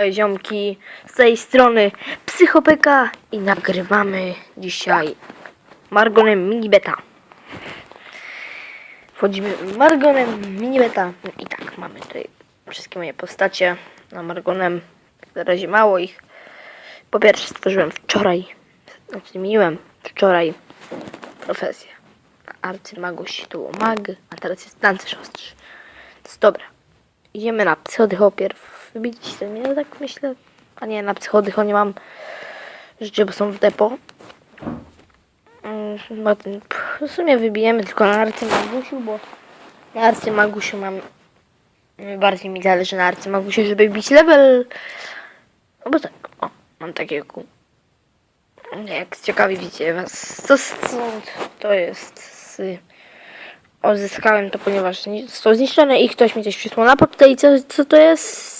Cześć ziomki, z tej strony Psychopeka i nagrywamy dzisiaj Margonem Minibeta. Wchodzimy Margonem Minibeta No i tak, mamy tutaj wszystkie moje postacie na Margonem. Na razie mało ich. Po pierwsze stworzyłem wczoraj, znaczy zmieniłem wczoraj profesję. Arcymaguś to był mag, a teraz jest tancerz ostrzy. To jest dobra. Idziemy na psychodycho pierw wybić ten minut, tak myślę. A nie, na psychodycho nie mam rzeczy, bo są w depo. Mm, w sumie wybijemy tylko na arcymagusiu, bo na arcymagusiu mam bardziej mi zależy na arcymagusiu, żeby bić level. No bo tak, o, mam takiego jak ciekawi widzicie was, co, co to jest z, odzyskałem to, ponieważ ni- zostało zniszczone i ktoś mi coś przysłał na i co, co to jest?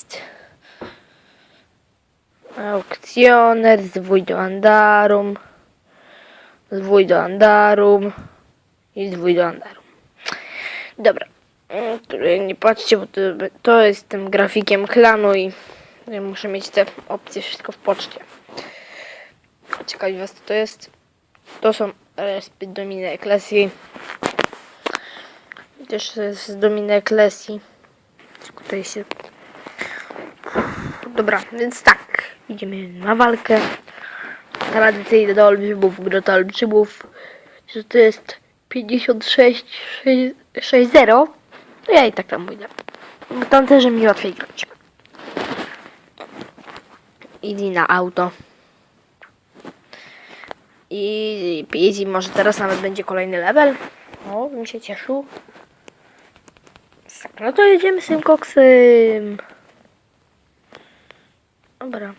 Aukcjoner, zwój do Andarum, zwój do Andarum i zwój do Andarum. Dobra, Mm, nie patrzcie, bo to, to jest tym grafikiem klanu i muszę mieć te opcje wszystko w poczcie. Ciekawi was co to jest? To są respy Dominy Eklesji. Też z Dominy Eklesji. Tylko Tutaj się... Dobra, więc tak. Idziemy na walkę. Tradycyjnie do olbrzymów, grota olbrzymów. To jest 56 6-0. To ja i tak tam pójdę. Tam też mi łatwiej grać. Idź na auto. I Easy może teraz nawet będzie kolejny level. O, bym się cieszył. No to jedziemy z tym koksem. Dobra,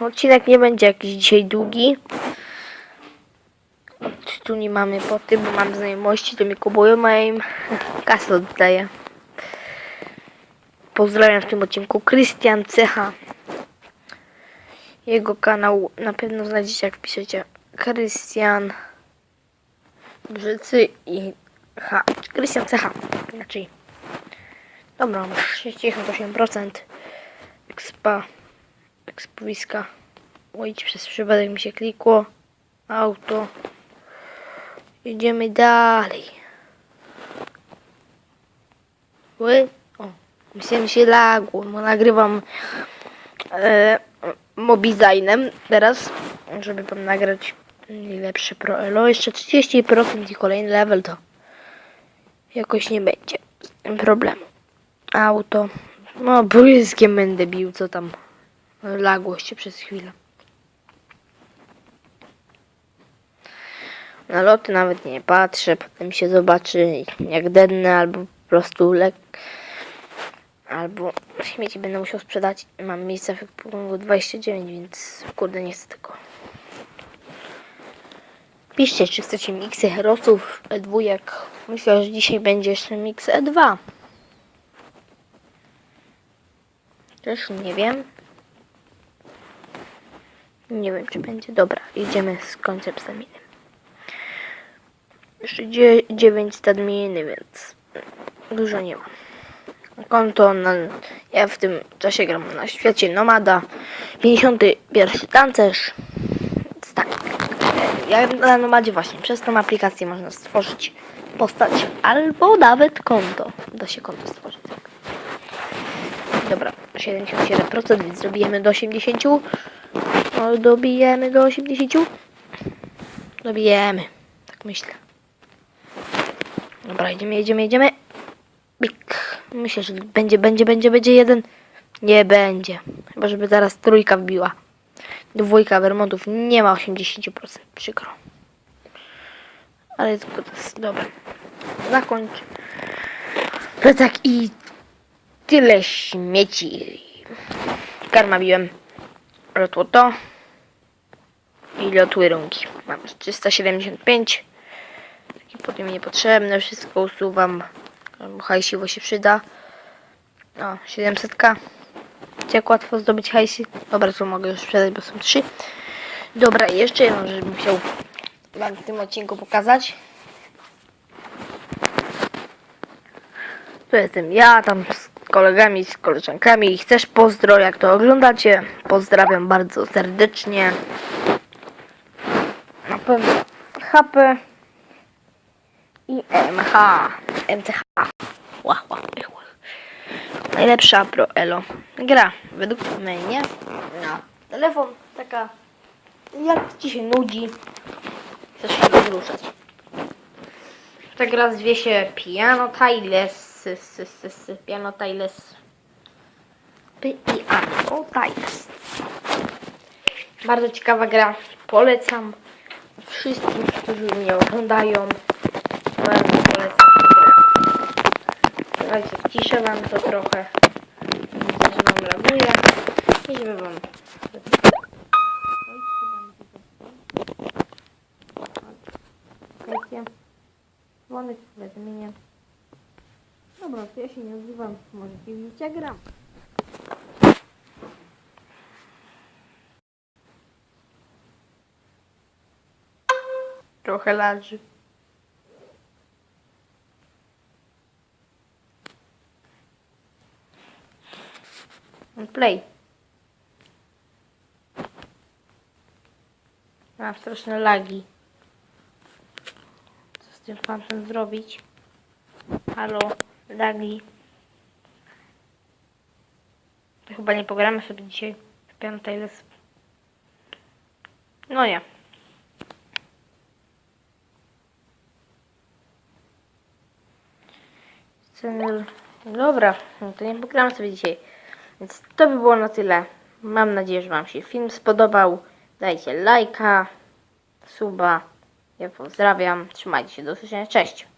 odcinek nie będzie jakiś dzisiaj długi. Tu nie mamy po tym, bo mam znajomości, to mi kupują, a im kasę oddaję. Pozdrawiam w tym odcinku Krystian Cecha. Jego kanał na pewno znajdziecie jak wpiszecie Krystian Brzycy i H. Krystian CH. Inaczej. Dobra, mam 68% expa ekspowiska. Oj, przez przypadek mi się klikło. Auto. Jedziemy dalej. Ły? O, myślałem się lagło, bo nagrywam e, teraz, żeby wam nagrać lepsze pro elo. Jeszcze 30% i kolejny level to jakoś nie będzie problemu. Auto. No, błyskiem będę bił, co tam lagło się przez chwilę. Na loty nawet nie patrzę, potem się zobaczy jak denne albo po prostu lek albo śmieci będę musiał sprzedać. Mam miejsce w punktu 29, więc kurde nie chcę tego. Piszcie, czy chcecie miksy herosów E2. Myślę, że dzisiaj będzie jeszcze mix E2. Też nie wiem. Nie wiem, czy będzie. Dobra, idziemy z końcem staminy. Jeszcze 9 stadminy, więc dużo nie mam. Konto na, ja w tym czasie gram na świecie Nomada. 51 tancerz. Więc tak. Ja na Nomadzie właśnie przez tą aplikację można stworzyć postać albo nawet konto. Da się konto stworzyć. tak. Dobra, 77%, więc dobijemy do 80. O, dobijemy do 80. Dobijemy. Tak myślę. Dobra, jedziemy, jedziemy, jedziemy. Bik. Myślę, że będzie, będzie, będzie, będzie jeden. Nie będzie. Chyba, żeby zaraz trójka wbiła. Dwójka Vermontów nie ma 80%. Przykro. Ale tylko to jest dobra. Zakończ. Plecak i tyle śmieci. Karma biłem. Lotło to. I lotły rąki. Mam 375. Taki potem niepotrzebne. Wszystko usuwam. Hajsiwo się przyda. O, 700k. Jak łatwo zdobyć hajsy. Dobra, to mogę już sprzedać, bo są trzy. Dobra, i jeszcze jedną rzecz bym chciał wam w tym odcinku pokazać. Tu jestem ja, tam kolegami, z koleżankami. Chcesz pozdro, jak to oglądacie? Pozdrawiam bardzo serdecznie. Na pewno HP i MH. MCH. Ła, ła, ła. Najlepsza Pro Elo. Gra według mnie na telefon taka jak ci się nudzi chcesz się wzruszać. Ta gra zwie się Piano Tiles. S, s, s, Piano Tiles. Piano Tiles. Bardzo ciekawa gra. Polecam wszystkim, którzy mnie oglądają. Bardzo polecam tę grę. Słuchajcie, wciszę wam to trochę. Widzę, że wam laguje. I żeby wam... Słuchajcie. Dzwonek w powiadomienie. Dobra, to ja się nie odzywam. Możecie widzieć jak gram. Trochę leży. Play. Mam straszne lagi. Co z tym fantem zrobić? Halo, lagi. Chyba nie pogramy sobie dzisiaj w piątej les. No nie. Dobra, no to nie pogramy sobie dzisiaj. Więc to by było na tyle. Mam nadzieję, że Wam się film spodobał. Dajcie lajka, suba. Ja pozdrawiam. Trzymajcie się. Do usłyszenia. Cześć.